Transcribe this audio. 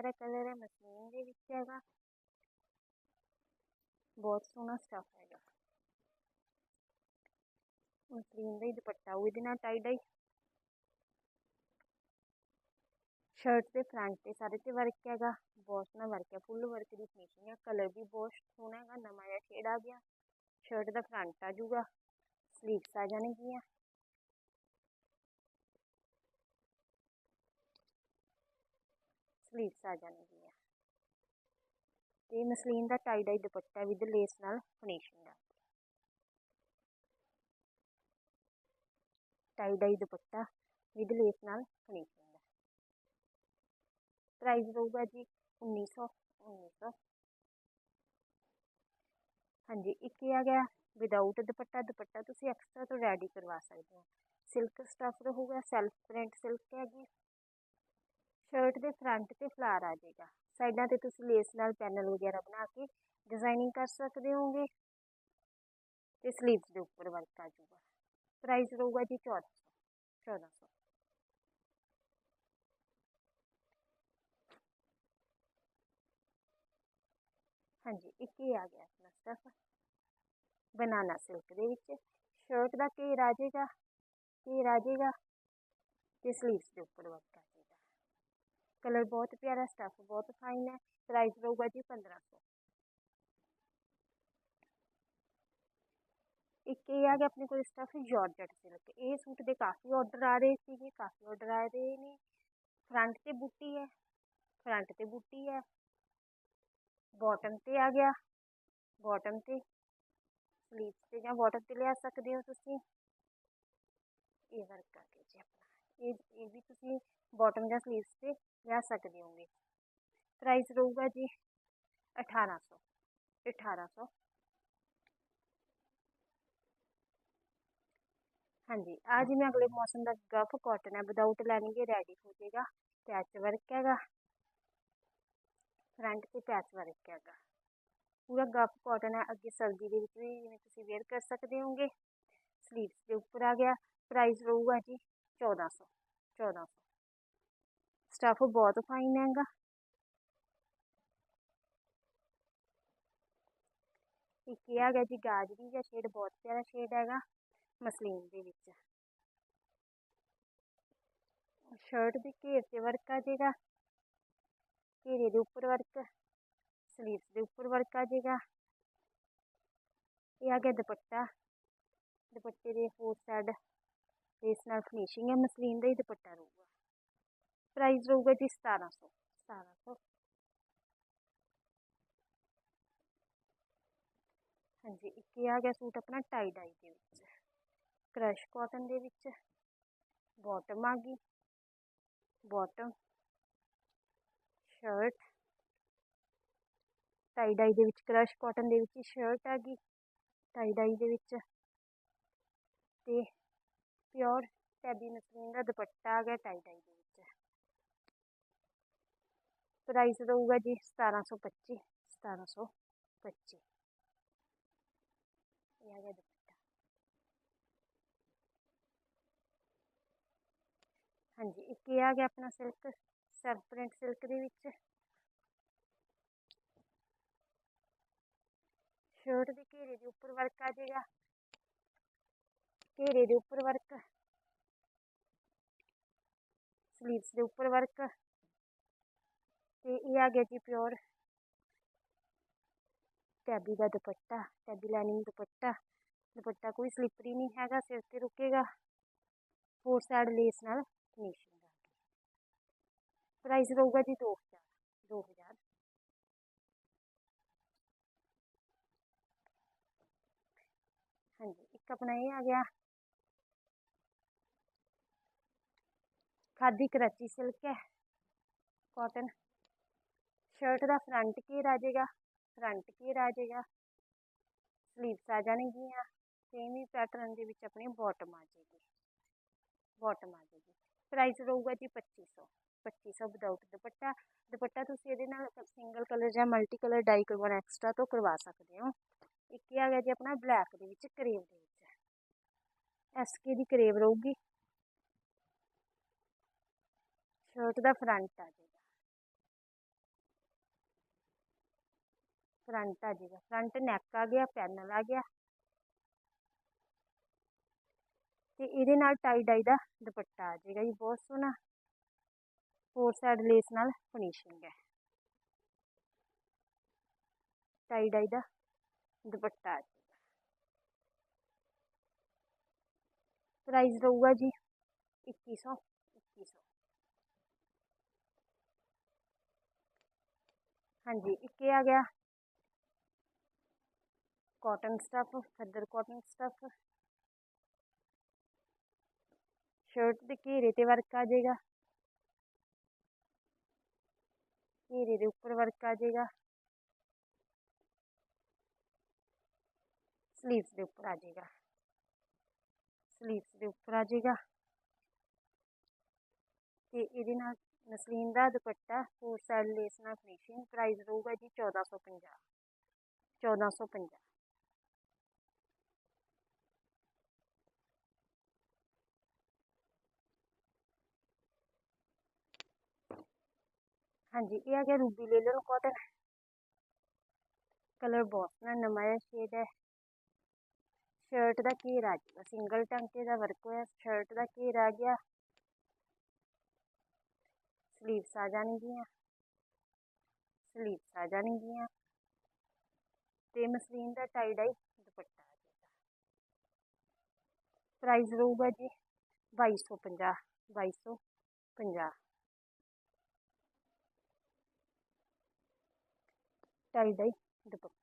ਪਿਆਰਾ colour ਹੈ muslin ਦੇ ਵਿੱਚ ਹੈਗਾ ਬਹੁਤ ਸੋਹਣਾ ਸਟਫ ਹੈਗਾ ਮਸਲੀਨ ਦਾ ਹੀ ਦੁਪੱਟਾ ਉਹ ਇਹਦੇ ਨਾਲ ਟਾਈ ਡਾਈ ਸ਼ਰਟ ਦੇ ਫਰੰਟ ਤੇ ਸਾਰੇ ਤੇ ਵਰਕ ਹੈਗਾ ਬਹੁਤ ਸੋਹਣਾ ਵਰਕ ਹੈ ਫੁੱਲ ਵਰਕ ਦੀ ਫਿਨਿਸ਼ਿੰਗ ਹੈ ਕਲਰ ਵੀ ਬਹੁਤ ਸੋਹਣਾ ਹੈਗਾ ਨਵਾਂ ਜਿਹਾ ਸ਼ੇਡ ਆ ਗਿਆ ਸ਼ਰਟ ਦਾ ਫਰੰਟ ਆ ਜਾਊਗਾ ਸਲੀਵਸ ਆ ਜਾਣਗੀਆਂ ਸਲੀਵਸ ਆ ਜਾਣਗੀਆਂ ਤੇ muslin the tie dye dupatta with ਲੇਸ ਨਾਲ ਫਿਨਿਸ਼ਿੰਗ ਆ ਟਾਈ ਡਾਈ ਦੁਪੱਟਾ ਵਿਦ ਲੇਸ ਨਾਲ ਫਿਨਿਸ਼ਿੰਗ ਹੈ ਪ੍ਰਾਈਸ ਰਹੂਗਾ ਜੀ 1900 1900 ਹਾਂਜੀ ਇੱਕ ਹੀ ਆ ਗਿਆ ਵਿਦਆਊਟ ਦੁਪੱਟਾ ਦੁਪੱਟਾ ਤੁਸੀਂ ਐਕਸਟਰਾ ਤੋਂ ਰੈਡੀ ਕਰਵਾ ਸਕਦੇ ਹੋ ਸਿਲਕ ਸਟਫ ਰਹੂਗਾ ਸੈਲਫ ਪ੍ਰਿੰਟ ਸਿਲਕ ਹੈਗੀ ਸ਼ਰਟ ਦੇ ਫਰੰਟ ਤੇ ਫਲਾਰ ਆ ਜਾਏਗਾ ਸਾਈਡਾਂ ਤੇ ਤੁਸੀਂ ਲੇਸ ਨਾਲ ਪੈਨਲ ਵਗੈਰਾ ਬਣਾ ਕੇ ਡਿਜ਼ਾਈਨਿੰਗ ਕਰ ਸਕਦੇ ਹੋਗੇ ਤੇ ਸਲੀਵਸ ਦੇ ਉੱਪਰ ਵਰਕ ਆ ਜਾਊਗਾ ਪ੍ਰਾਈਸ ਰਹੂਗਾ ਜੀ 1400 1400 ਹਾਂਜੀ ਇੱਕ ਹੀ ਆ ਗਿਆ ਆਪਣਾ ਸਟਫ ਬਨਾਨਾ ਸਿਲਕ ਦੇ ਵਿੱਚ ਸ਼ਰਟ ਦਾ ਘੇਰ ਆ ਜਾਏਗਾ ਘੇਰ ਆ ਜਾਏਗਾ ਤੇ ਸਲੀਵਸ ਦੇ ਉੱਪਰ ਵਰਕ ਆ ਜਾਏਗਾ ਕਲਰ ਬਹੁਤ ਪਿਆਰਾ ਸਟਫ ਬਹੁਤ ਫਾਈਨ ਹੈ ਪ੍ਰਾਈਸ ਰਹੂਗਾ ਜੀ 1500 ਇੱਕ ਇਹ ਆ ਗਿਆ ਆਪਣੇ ਕੋਲ ਸਟਫ ਜਾਰਜਟ ਸਿਲਕ ਇਹ ਸੂਟ ਦੇ ਕਾਫੀ ਆਰਡਰ ਆ ਰਹੇ ਸੀਗੇ ਕਾਫੀ ਆਰਡਰ ਆ ਰਹੇ ਨੇ ਫਰੰਟ ਤੇ ਬੂਟੀ ਹੈ ਫਰੰਟ ਤੇ ਬੂਟੀ ਹੈ ਬਾਟਮ ਤੇ ਆ ਗਿਆ ਬਾਟਮ ਤੇ ਸਲੀਵਸ ਤੇ ਜਾਂ ਬਾਟਮ ਤੇ ਲਿਆ ਸਕਦੇ ਹੋ ਤੁਸੀਂ ਇਹ ਵਰਕ ਆ ਗਿਆ ਜੀ ਆਪਣਾ ਇਹ ਇਹ ਵੀ ਤੁਸੀਂ ਬਾਟਮ ਜਾਂ ਸਲੀਵਸ ਤੇ ਲਿਆ ਸਕਦੇ ਹੋਗੇ ਪ੍ਰਾਈਸ ਰਹੂਗਾ ਜੀ 1800 1800 ਹਾਂਜੀ ਆ ਜਿਵੇਂ ਅਗਲੇ ਮੌਸਮ ਦਾ ਗਫ ਕਾਟਨ ਹੈ ਵਿਦਆਊਟ ਲਾਈਨਿੰਗ ਇਹ ਰੈਡੀ ਹੋ ਜਾਏਗਾ ਪੈਚ ਵਰਕ ਹੈਗਾ ਫਰੰਟ ਤੇ ਪੈਚ ਵਰਕ ਹੈਗਾ ਪੂਰਾ ਗਫ ਕਾਟਨ ਹੈ ਅੱਗੇ ਸਰਦੀ ਦੇ ਵਿੱਚ ਵੀ ਜਿਵੇਂ ਤੁਸੀਂ ਵੇਅਰ ਕਰ ਸਕਦੇ ਹੋਗੇ ਸਲੀਵਸ ਦੇ ਉੱਪਰ ਆ ਗਿਆ ਪ੍ਰਾਈਸ ਰਹੂਗਾ ਜੀ 1400 1400 ਸਟਫ ਬਹੁਤ ਫਾਈਨ ਹੈਗਾ ਇੱਕ ਇਹ ਆ ਗਿਆ ਜੀ ਗਾਜਰੀ ਦਾ ਸ਼ੇਡ ਬਹੁਤ ਪਿਆਰਾ ਸ਼ੇਡ ਹੈਗਾ ਮਸਲੀਨ ਦੇ ਵਿੱਚ ਸ਼ਰਟ ਦੇ ਘੇਰ ਤੇ ਵਰਕ ਆ ਜਾਏਗਾ ਘੇਰੇ ਦੇ ਉੱਪਰ ਵਰਕ ਸਲੀਵਸ ਦੇ ਉੱਪਰ ਵਰਕ ਆ ਜਾਏਗਾ ਇਹ ਆ ਗਿਆ ਦੁਪੱਟਾ ਦੁਪੱਟੇ ਦੇ ਫੋਰ ਸਾਈਡ ਇਸ ਨਾਲ ਫਿਨਿਸ਼ਿੰਗ ਹੈ ਮਸਲੀਨ ਦਾ ਹੀ ਦੁਪੱਟਾ ਰਹੂਗਾ ਪ੍ਰਾਈਸ ਰਹੂਗਾ ਜੀ 1700 1700 ਹਾਂਜੀ ਇੱਕ ਇਹ ਆ ਗਿਆ ਸੂਟ ਆਪਣਾ ਟਾਈ ਡਾਈ ਦੇ ਵਿੱਚ ਕ੍ਰਸ਼ ਕਾਟਨ ਦੇ ਵਿੱਚ ਬਾਟਮ ਆ ਗਈ ਬਾਟਮ ਸ਼ਰਟ ਟਾਈ ਡਾਈ ਦੇ ਵਿੱਚ ਕ੍ਰਸ਼ ਕਾਟਨ ਦੇ ਵਿੱਚ ਸ਼ਰਟ ਆ ਗਈ ਟਾਈ ਡਾਈ ਦੇ ਵਿੱਚ ਤੇ ਪਿਓਰ ਟੈਬੀ ਮਸਲੀਨ ਦਾ ਦੁਪੱਟਾ ਆ ਗਿਆ ਟਾਈ ਡਾਈ ਦੇ ਵਿੱਚ ਪ੍ਰਾਈਸ ਰਹੂਗਾ ਜੀ 1725 1725 ਇਹ ਆ ਗਿਆ ਦੁਪੱਟਾ ਹਾਂਜੀ ਇੱਕ ਇਹ ਆ ਗਿਆ ਆਪਣਾ ਸਿਲਕ ਸੈਲਫ ਪ੍ਰਿੰਟ ਸਿਲਕ ਦੇ ਵਿੱਚ ਸ਼ਰਟ ਦੇ ਘੇਰੇ ਦੇ ਉੱਪਰ ਵਰਕ ਆ ਜਾਏਗਾ घेरे के उपर वर्क स्लीवस के उपर वर्क तो ये आ गया जी प्योर टैबी का दुपट्टा टैबी लाइनिंग दुपट्टा दुपट्टा कोई स्लिपरी नहीं है सिर पर रुकेगा फोर साइड लेस नाल फिनिशिंग प्राइस रहूगा जी दो हज़ार दो हज़ार हाँ जी एक अपना ये आ गया ਖਾਦੀ ਕਰਾਚੀ ਸਿਲਕ ਹੈ। ਕਾਟਨ ਸ਼ਰਟ ਦਾ ਫਰੰਟ ਘੇਰ ਆ ਜਾਏਗਾ ਫਰੰਟ ਘੇਰ ਆ ਜਾਏਗਾ। ਸਲੀਵਸ ਆ ਜਾਣਗੀਆਂ ਸੇਮ ਹੀ ਪੈਟਰਨ ਦੇ ਵਿੱਚ ਆਪਣੀ ਬਾਟਮ ਆ ਜਾਏਗੀ। ਬਾਟਮ ਆ ਜਾਏਗੀ। ਪ੍ਰਾਈਸ ਰਹੂਗਾ ਜੀ 2500 2500 ਵਿਦਆਊਟ ਦੁਪੱਟਾ। ਦੁਪੱਟਾ ਤੁਸੀਂ ਇਹਦੇ ਨਾਲ ਸਿੰਗਲ ਕਲਰ ਜਾਂ ਮਲਟੀ ਕਲਰ ਡਾਈ ਕਰਵਾਉਣਾ ਐਕਸਟਰਾ ਤੋਂ ਕਰਵਾ ਸਕਦੇ ਹੋ। ਇੱਕ ਇਹ ਆ ਗਿਆ ਜੀ ਆਪਣਾ ਬਲੈਕ ਦੇ ਵਿੱਚ ਕਰੇਵ ਦੇ ਵਿੱਚ। ਐਸਕੇ ਦੀ ਕਰੇਵ ਰਹੂਗੀ। ਸ਼ਰਟ ਦਾ ਫਰੰਟ ਆ ਜਾਏਗਾ ਫਰੰਟ ਆ ਜਾਏਗਾ ਫਰੰਟ ਨੈਕ ਆ ਗਿਆ ਪੈਨਲ ਆ ਗਿਆ ਤੇ ਇਹਦੇ ਨਾਲ ਟਾਈ ਡਾਈ ਦਾ ਦੁਪੱਟਾ ਆ ਜਾਏਗਾ ਜੀ ਬਹੁਤ ਸੋਹਣਾ ਫੋਰ ਸਾਈਡ ਲੇਸ ਨਾਲ ਫਿਨਿਸ਼ਿੰਗ ਹੈ ਟਾਈ ਡਾਈ ਦਾ ਦੁਪੱਟਾ ਆ ਜਾਏਗਾ ਪ੍ਰਾਈਸ ਰਹੂਗਾ ਜੀ 2100 2100 हाँ जी, एक आ गया। Cotton stuff khaddar cotton stuff shirt के घेरे ते वर्क आ जाएगा। घेरे के ऊपर वर्क आ जाएगा। स्लीव के ऊपर आ जाएगा। स्लीव के ऊपर आ जाएगा। तो ये ਮਸਲੀਨ ਦਾ ਦੁਪੱਟਾ ਫੋਰ ਸਾਈਡ ਲੇਸ ਨਾਲ ਫਿਨਿਸ਼ਿੰਗ ਪ੍ਰਾਈਸ ਰਹੂਗਾ ਜੀ 1450 1450 ਹਾਂਜੀ, ਇਹ ਆ ਗਿਆ ਰੂਬੀ ਲੇਲਨ ਕਾਟਨ ਕਲਰ ਬਹੁਤ ਨਾ ਨਵਾਂ ਜਿਹਾ ਸ਼ੇਡ ਹੈ। ਸ਼ਰਟ ਦਾ ਘੇਰਾ ਆ ਜਾਏਗਾ ਸਿੰਗਲ ਟਾਂਕੇ ਦਾ ਵਰਕ ਹੋਇਆ। ਸ਼ਰਟ ਦਾ ਘੇਰਾ ਆ ਗਿਆ। ਸਲੀਵਸ ਆ ਜਾਣਗੀਆਂ। ਸਲੀਵਸ ਆ ਜਾਣਗੀਆਂ। ਤੇ ਮਸਲੀਨ ਦਾ ਟਾਈ ਡਾਈ ਦੁਪੱਟਾ ਆ ਜਾਏਗਾ। ਪ੍ਰਾਈਸ ਰਹੂਗਾ ਜੀ 2250 2250 ਟਾਈ ਡਾਈ ਦੁਪੱਟਾ।